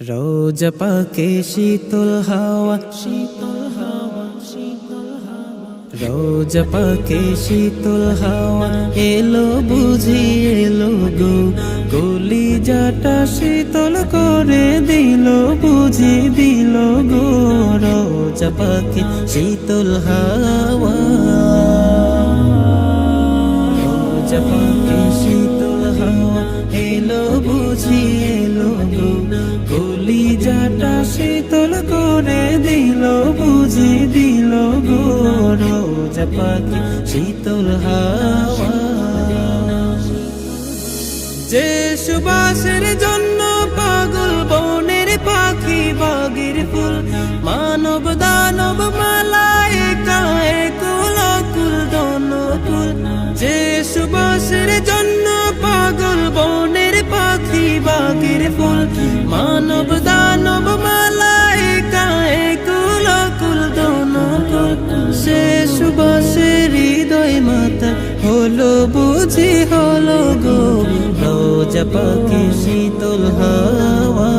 রোজ পাকে শীতল হাওয়া। শীতল হাওয়া শীতল হাওয়া রোজ পাকে শীতল হাওয়া। এলো বুঝি, এলো গো। গলি যাটা শীতল করে দিল, বুঝি দিল গো। রোজ পাকে শীতল হাওয়া। করে দিল, বুঝি দিল গো রোজ পাখি, শীতল হাওয়া। যে সুবাসের জন্য পাগল বনের পাখি বাগির ফুল, মানব দানব মালাইকা একুল কুল দনকুল যে সুবাসের জন্য পাগল বনের পাখি বাগির ফুল, মানব সে সুবাসের হৃদয় মাতা হলো, বুঝি হলো গো রোজ পাখি শীতল হাওয়া।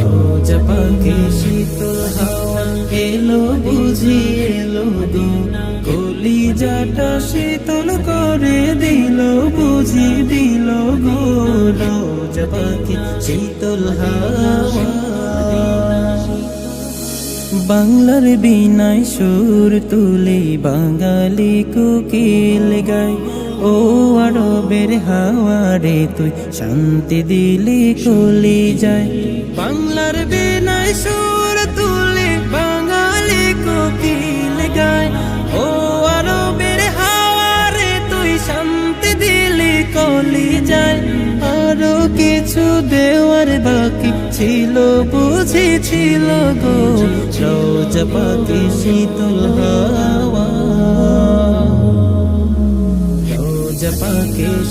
রোজ পাখি শীতল হাওয়া, এলো, বুঝি এলো গো। গলি যাটা শীতল করে দিল, বুঝি দিল গো। রোজ পাখি শীতল হাওয়া। বাংলার বিনায় সুর তুলে, বাঙালি কুকিল গায়। ও আরবের হাওয়ারে তুই শান্তি দিলি, কলি যায়। বাংলার বিনায় সুর কিছু দেওয়ার বাকি ছিল বুঝি ছিল গো। রোজ পাখি শীতল হাওয়া।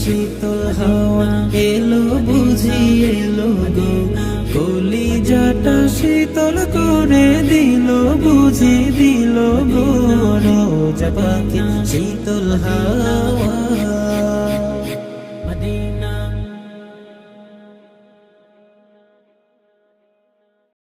শীতল হাওয়া, এলো বুঝি, এলো গো। কলি যাটা শীতল করে দিল, বুঝি দিল গো। রোজ পাখি শীতল হাওয়া।